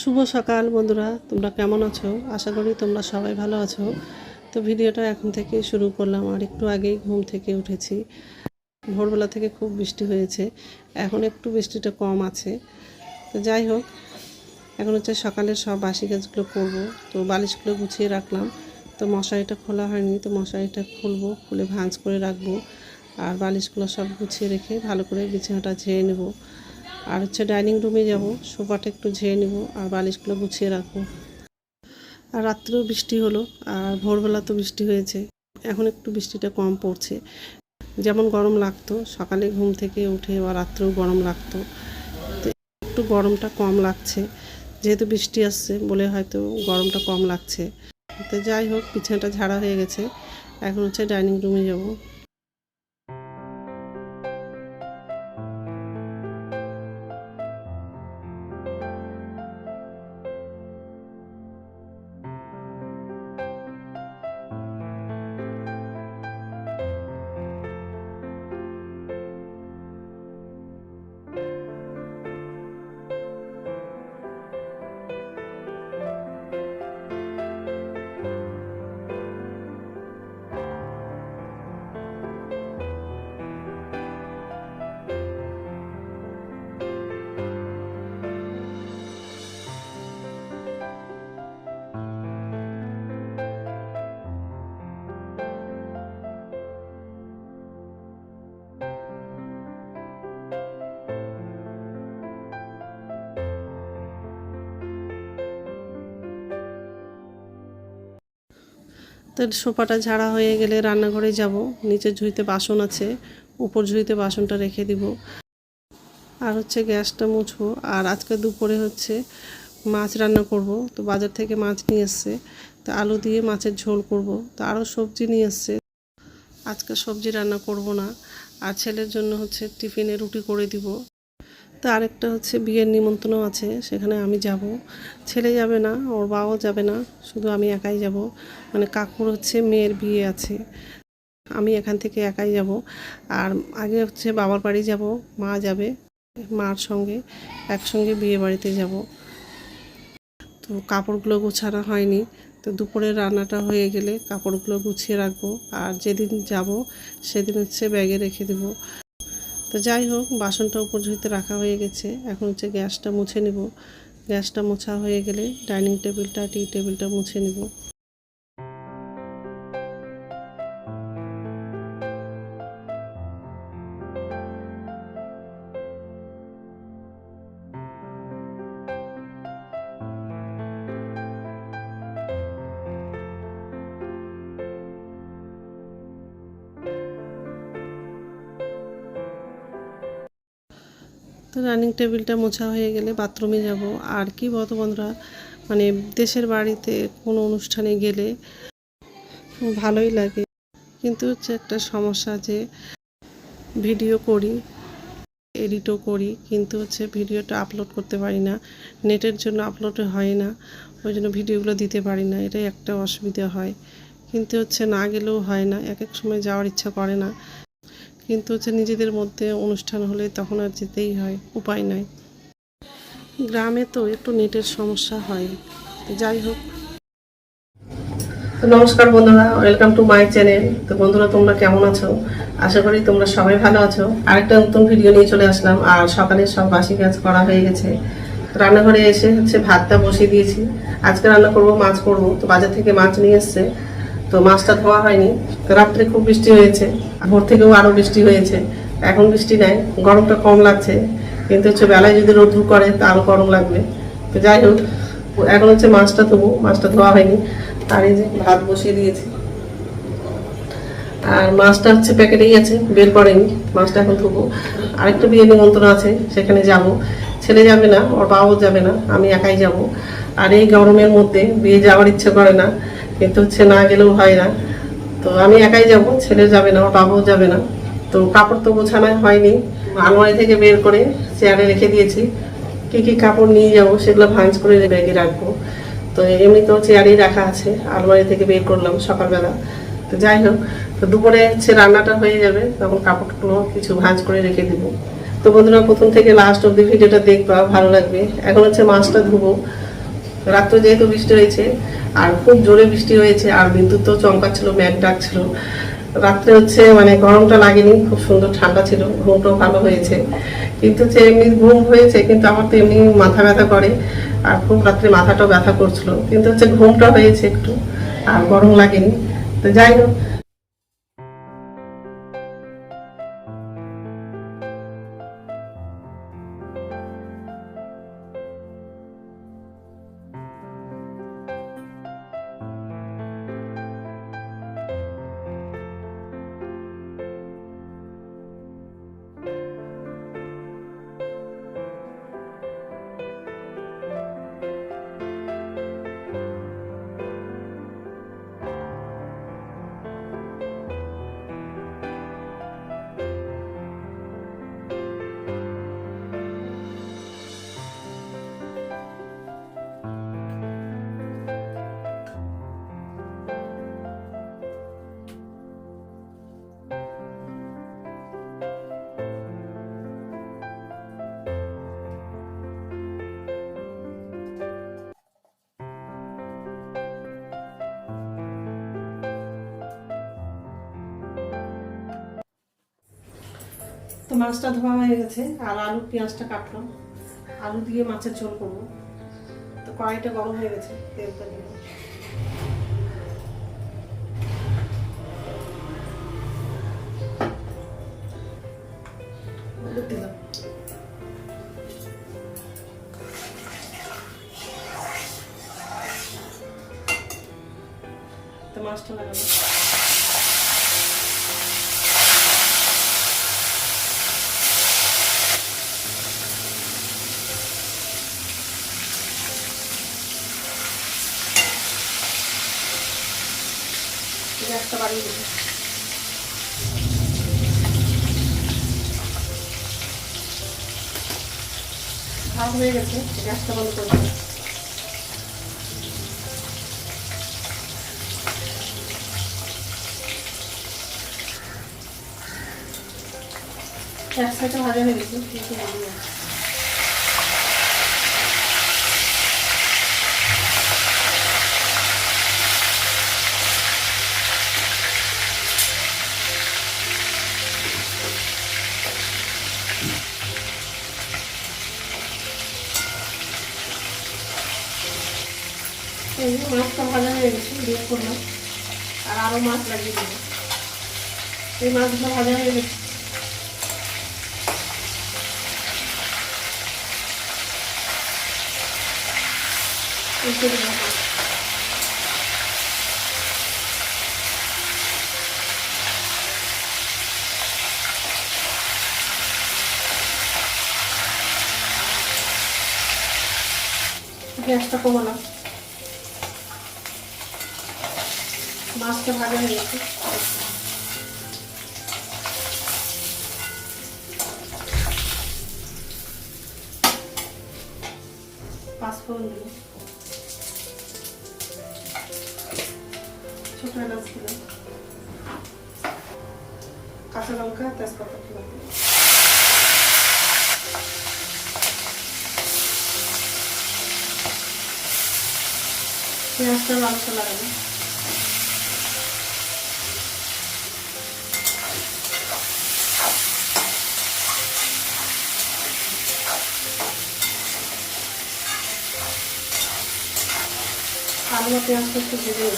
শুভ সকাল বন্ধুরা, তোমরা কেমন আছো? আশা করি তোমরা সবাই ভালো আছো। তো ভিডিওটা এখন থেকে শুরু করলাম, আর একটু আগেই ঘুম থেকে উঠেছি। ভোরবেলা থেকে খুব বৃষ্টি হয়েছে, এখন একটু বৃষ্টিটা কম আছে। তো যাই হোক, এখন হচ্ছে সকালে সব বাসি গাছগুলো করব। তো বালিশগুলো গুছিয়ে রাখলাম। তো মশারিটা খোলা হয়নি, তো মশারিটা খুলবো, খুলে ভাঁজ করে রাখব। আর বালিশগুলো সব গুছিয়ে রেখে ভালো করে বিছানাটা ঝেড়ে নেব। আর হচ্ছে ডাইনিং রুমে যাব, সোফাটা একটু ঝেড়ে নেব আর বালিশগুলো গুছিয়ে রাখব। আর রাত্রেও বৃষ্টি হলো, আর ভোরবেলা তো বৃষ্টি হয়েছে, এখন একটু বৃষ্টিটা কম পড়ছে। যেমন গরম লাগতো, সকালে ঘুম থেকে উঠে বা রাত্রেও গরম লাগতো। একটু গরমটা কম লাগছে, যেহেতু বৃষ্টি আসছে বলে হয়তো গরমটা কম লাগছে। তো যাই হোক, বিছানাটা ঝাড়া হয়ে গেছে, এখন হচ্ছে ডাইনিং রুমে যাব। তো সোফাটা ঝাড়া হয়ে গেলে রান্নাঘরে যাব। নিচের ঝুঁইতে বাসন আছে, উপর ঝুঁইতে বাসনটা রেখে দিব। আর হচ্ছে গ্যাসটা মুছবো। আর আজকে দুপুরে হচ্ছে মাছ রান্না করব। তো বাজার থেকে মাছ নিয়ে এসছে। তো আলু দিয়ে মাছের ঝোল করব। তো আরও সবজি নিয়ে এসছে। আজকে সবজি রান্না করব না। আর ছেলের জন্য হচ্ছে টিফিনে রুটি করে দিব। তো আরেকটা হচ্ছে বিয়ের নিমন্ত্রণ আছে, সেখানে আমি যাব। ছেলে যাবে না, ওর বাবাও যাবে না, শুধু আমি একাই যাব। মানে কাকুর হচ্ছে মেয়ের বিয়ে আছে, আমি এখান থেকে একাই যাব। আর আগে হচ্ছে বাবার বাড়ি যাব, মা যাবে, মার সঙ্গে, একসঙ্গে বিয়ে বাড়িতে যাব। তো কাপড়গুলো গোছানো হয়নি, তো দুপুরে রান্নাটা হয়ে গেলে কাপড়গুলো গুছিয়ে রাখব, আর যেদিন যাব সেদিন হচ্ছে ব্যাগে রেখে দেবো। তো যাই হোক বাসনটা উপর ঝুঁইতে রাখা হয়ে গেছে। এখন হচ্ছে গ্যাসটা মুছে নিব। গ্যাসটা মোছা হয়ে গেলে ডাইনিং টেবিলটা, টি টেবিলটা মুছে নিব। তো রানিং টেবিলটা মোছা হয়ে গেলে বাথরুমে যাব। আর কি বলতো বন্ধুরা মানে দেশের বাড়িতে কোনো অনুষ্ঠানে গেলে ভালোই লাগে। কিন্তু হচ্ছে একটা সমস্যা যে ভিডিও করি, এডিটও করি, কিন্তু হচ্ছে ভিডিওটা আপলোড করতে পারি না। নেটের জন্য আপলোড হয় না, ওই জন্য ভিডিওগুলো দিতে পারি না, এটাই একটা অসুবিধা হয়। কিন্তু হচ্ছে না গেলেও হয় না, এক এক সময় যাওয়ার ইচ্ছা করে না। কিন্তু হচ্ছে নিজেদের মধ্যে অনুষ্ঠান হলে তখন আর যেতেই হয়, উপায় নাই। গ্রামে তো একটু নেটের সমস্যা হয়, যাই হোক। তো নমস্কার বন্ধুরা, ওয়েলকাম টু মাই চ্যানেল। তো বন্ধুরা, তোমরা কেমন আছো? আশা করি তোমরা সবাই ভালো আছো। আরেকটা নতুন ভিডিও নিয়ে চলে আসলাম। আর সকালে সব বাসি কাজ করা হয়ে গেছে। রান্নাঘরে এসে হচ্ছে ভাতটা বসিয়ে দিয়েছি। আজকে রান্না করব, মাছ করব। তো বাজার থেকে মাছ নিয়ে এসছে। তো মাছটা ধোয়া হয়নি। তো রাত্রে খুব বৃষ্টি হয়েছে। ভোর থেকেও আরও বৃষ্টি হয়েছে। এখন বৃষ্টি নাই, গরমটা কম লাগছে। কিন্তু হচ্ছে বেলায় যদি রোদ্রু করে তা আরও গরম লাগবে। তো যাই হোক, এখন হচ্ছে মাছটা তবু মাছটা ধোয়া হয়নি। আর এই যে ভাত বসিয়ে দিয়েছি। আর মাছটা হচ্ছে প্যাকেটেই আছে, বের করেনি। মাছটা এখন ধুবো। আরেকটা বিয়ে নিমন্ত্রণ আছে, সেখানে যাব। ছেলে যাবে না, ওর বাবাও যাবে না, আমি একাই যাব। আর এই গরমের মধ্যে বিয়ে যাওয়ার ইচ্ছে করে না। কিন্তু হচ্ছে না গেলেও হয় না। তো আমি একাই যাব, ছেলে যাবে না ওর বাবাও যাবে না। তো কাপড় তো গোছানো হয়নি। আলমারি থেকে বের করে চেয়ারে রেখে দিয়েছি। কি কি কাপড় নিয়ে যাব সেগুলো ভাঁজ করে ব্যাগে রাখব। তো এমনিতেও চেয়ারেই রাখা আছে, আলমারি থেকে বের করলাম সকালবেলা। তো যাই হোক, তো দুপুরে হচ্ছে রান্নাটা হয়ে যাবে, তখন কাপড়গুলো কিছু ভাঁজ করে রেখে দিব। তো বন্ধুরা, প্রথম থেকে লাস্ট অব্দি ভিডিওটা দেখবা, ভালো লাগবে। এখন হচ্ছে মাছটা ধুবো। রাত্রে যেহেতু বৃষ্টি হয়েছে, আর খুব জোরে বৃষ্টি হয়েছে, আর বিদ্যুৎ তো চমকাচ্ছিল, ম্যাগ ডাকছিল। রাত্রে হচ্ছে মানে গরমটা লাগেনি, খুব সুন্দর ঠান্ডা ছিল, ঘুমটাও ভালো হয়েছে। কিন্তু হচ্ছে এমনি ঘুম হয়েছে, কিন্তু আমার তো এমনি মাথা ব্যথা করে, আর খুব রাত্রে মাথাটাও ব্যথা করছিল। কিন্তু হচ্ছে ঘুমটা হয়েছে একটু, আর গরম লাগেনি। তো যাই হোক মাছটা ধোয়া হয়ে গেছে, আর আলু, পেঁয়াজটা কাটলাম। আলু দিয়ে মাছের ঝোল করব। তো কড়াইটা গরম হয়ে গেছে, তেলটা দিয়ে। গ্যাসটা বাড়িয়ে দেবো ভাত হয়ে গেছে গ্যাসটা বন্ধ করে দেবো এক সাইডে ভাজা হয়ে গেছে মাছটা ভাজা হয়ে গেছে দিয়ে করলাম। আর আরও মাছ লাগিয়ে এই মাছগুলো ভাজা হয়ে গেছে। গ্যাসটা কমালাম মাছটা ভাজা হয়ে গেছে। পাঁচফোড়ন দিল ছোট এলাচ দিলাম। কাঁচা লঙ্কা, তেজপাতা দিলাম। পেঁয়াজটা মাংসটা লাগাবো আলু আর পেঁয়াজটা একটু ভেজে নেব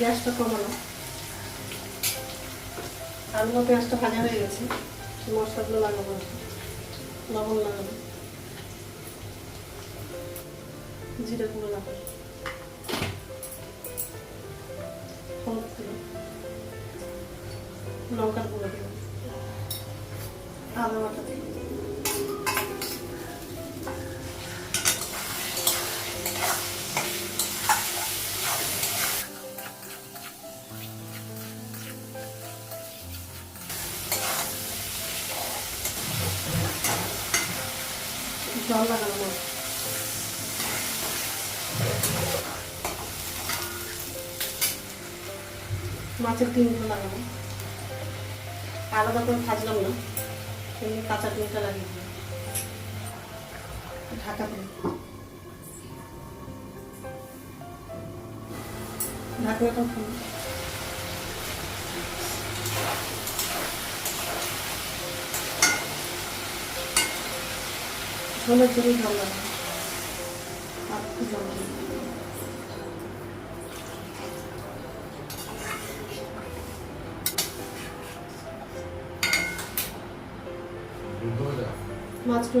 গ্যাসটা কমানো। আলু আর পেঁয়াজটা ভাজা হয়ে গেছে। মশলাগুলো লাগাবো। লবণ লাগাবো জিরে গুঁড়ো লাগাবো হলুদ দিলাম লঙ্কার গুঁড়ো দিলাম জল লাগানো মাছের ডিমগুলো লাগানো আলাদা করে ভাজলাম না। এমনি কাঁচা ডিমটা লাগিয়ে দিলাম। ঢাকা দিলাম ঢাকনাটা খুলি ঝোলের জন্যই ভালো লাগে আর জল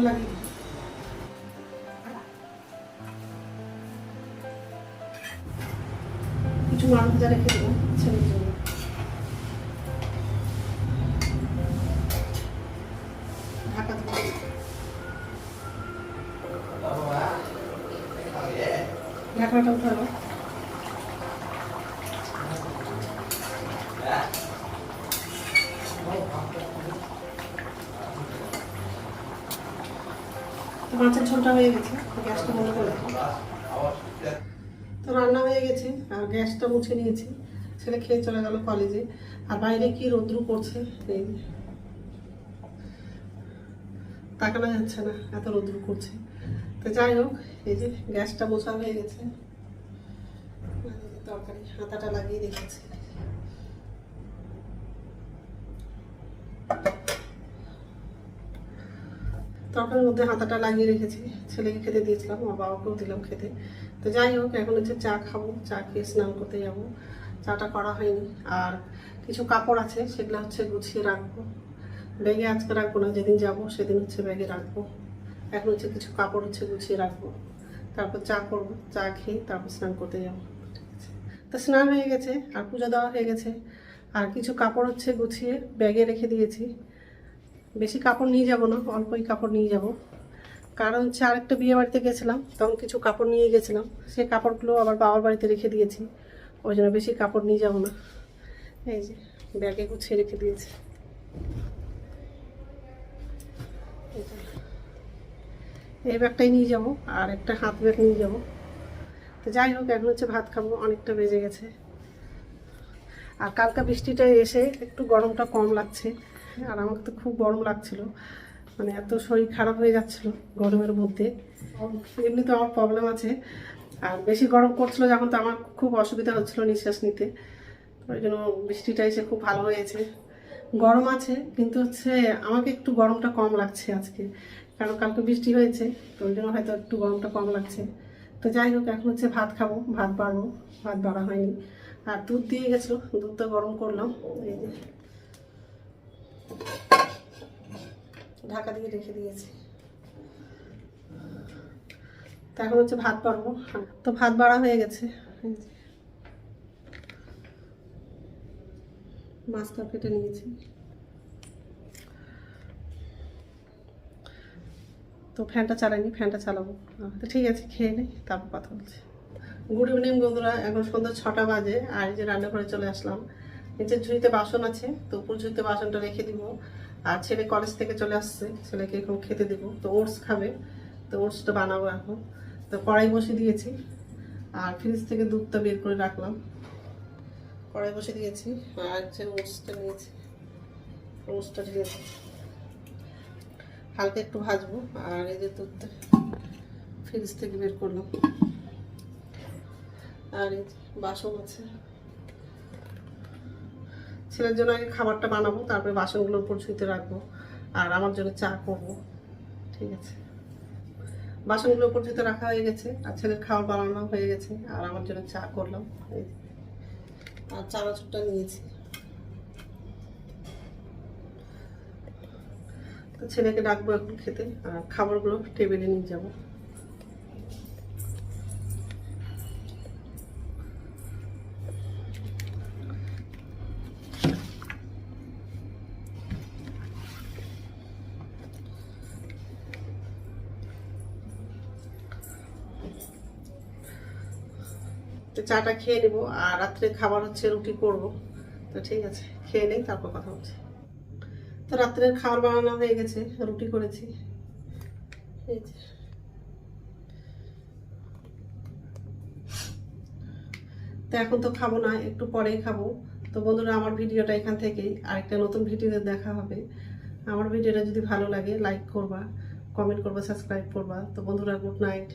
লাগিয়ে দিই। কিছু মাছ ভাজা রেখে দেবো ছেলের জন্য। ঢাকা দেবো ঢাকনাটা উঠাবো তো মাছের ঝোলটা হয়ে গেছে গ্যাসটা বন্ধ করে তো রান্না হয়ে গেছে, আর গ্যাসটা মুছে নিয়েছি। ছেলে খেয়ে চলে গেল কলেজে আর বাইরে কি রৌদ্রু করছে এই তাকানো যাচ্ছে না, এত রৌদ্রু করছে তো যাই হোক, এই যে গ্যাসটা মোছা হয়ে গেছে। তরকারি, হাতাটা লাগিয়ে রেখেছি। তরকারির মধ্যে হাতাটা লাগিয়ে রেখেছি। ছেলেকে খেতে দিয়েছিলাম আমার বাবাকেও দিলাম খেতে। তো যাই হোক, এখন হচ্ছে চা খাব, চা খেয়ে স্নান করতে যাব। চাটা করা হয়নি। আর কিছু কাপড় আছে, সেগুলো হচ্ছে গুছিয়ে রাখব। ব্যাগে আজকে রাখব না, যেদিন যাব সেদিন হচ্ছে ব্যাগে রাখব। এখন হচ্ছে কিছু কাপড় হচ্ছে গুছিয়ে রাখব। তারপর চা করব, চা খেয়ে তারপর স্নান করতে যাব। তো স্নান হয়ে গেছে, আর পুজো দেওয়া হয়ে গেছে। আর কিছু কাপড় হচ্ছে গুছিয়ে ব্যাগে রেখে দিয়েছি। বেশি কাপড় নিয়ে যাব না, অল্পই কাপড় নিয়ে যাব। কারণ হচ্ছে আরেকটা বিয়ে বাড়িতে গেছিলাম, তখন কিছু কাপড় নিয়ে গেছিলাম। সেই কাপড়গুলো আবার বাবার বাড়িতে রেখে দিয়েছি, ওই জন্য বেশি কাপড় নিয়ে যাব না। এই যে, ব্যাগে গুছিয়ে রেখে দিয়েছি। এই ব্যাগটাই নিয়ে যাব, আর একটা হাত ব্যাগ নিয়ে যাব। তো যাই হোক, এখন হচ্ছে ভাত খাব, অনেকটা বেজে গেছে। আর কালকা বৃষ্টিটা এসে একটু গরমটা কম লাগছে। আর আমাকে তো খুব গরম লাগছিল। মানে এত শরীর খারাপ হয়ে যাচ্ছিল গরমের মধ্যে। এমনি তো আমার প্রবলেম আছে। আর বেশি গরম করছিল যখন তো আমার খুব অসুবিধা হচ্ছিল নিঃশ্বাস নিতে। ওই জন্য বৃষ্টিটা এসে খুব ভালো হয়েছে। গরম আছে, কিন্তু হচ্ছে আমাকে একটু গরমটা কম লাগছে আজকে। কারণ কালকে বৃষ্টি হয়েছে, তো ওই জন্য হয়তো একটু গরমটা কম লাগছে। তো যাই হোক, এখন হচ্ছে ভাত খাব, ভাত বাড়বো, ভাত বাড়া হয়নি। আর দুধ দিয়ে গেছিল, দুধটা গরম করলাম। এই যে ঢাকা দিয়ে রেখে দিয়েছি। তো এখন হচ্ছে ভাত বাড়বো। তো ভাত বাড়া হয়ে গেছে। মাছটা কেটে নিয়েছি। তো ফ্যানটা চালাইনি, ফ্যানটা চালাবো। তো ঠিক আছে, খেয়ে নেই তারপর কথা বলছি। গুড ইভিনিং বন্ধুরা, এখন সন্ধ্যা ছটা বাজে, আর যে রান্নাঘরে চলে আসলাম। নিচে ঝুড়িতে বাসন আছে, তো উপর ঝুড়িতে বাসনটা রেখে দিব। আর ছেলে কলেজ থেকে চলে আসছে, ছেলেকে এখন খেতে দিব। তো ওটস খাবে, তো ওটসটা বানাবো এখন। তো কড়াই বসে দিয়েছি, আর ফ্রিজ থেকে দুধটা বের করে রাখলাম। কড়াই বসে দিয়েছি, আর যে ওটসটা নিয়েছি। ওটসটা দিয়েছি হালকা একটু ভাজবো, আর এই যে দুধটা ফ্রিজ থেকে বের করলাম। আর এই বাসন আছে। ছেলের জন্য আগে খাবারটা বানাবো, তারপরে বাসনগুলো উপর ছুঁতে রাখব, আর আমার জন্য চা করব। ঠিক আছে। বাসনগুলো উপর ছুঁতে রাখা হয়ে গেছে, আর ছেলের খাবার বানানো হয়ে গেছে, আর আমার জন্য চা করলাম। আর চানাচুরটা নিয়েছি। তো ছেলেকে ডাকবো এখন খেতে, আর খাবারগুলো টেবিলে নিয়ে যাব। চাটা খেয়ে নেব, আর রাত্রে খাবার হচ্ছে রুটি করব। তো ঠিক আছে, খেয়ে নেই, তারপর কথা হচ্ছে। তো রাত্রের খাবার বানানো হয়ে গেছে, রুটি করেছি। তো এখন তো খাব না, একটু পরেই খাব। তো বন্ধুরা, আমার ভিডিওটা এখান থেকেই, আরেকটা নতুন ভিডিওতে দেখা হবে। আমার ভিডিওটা যদি ভালো লাগে লাইক করবা কমেন্ট করবা সাবস্ক্রাইব করবা। তো বন্ধুরা গুড নাইট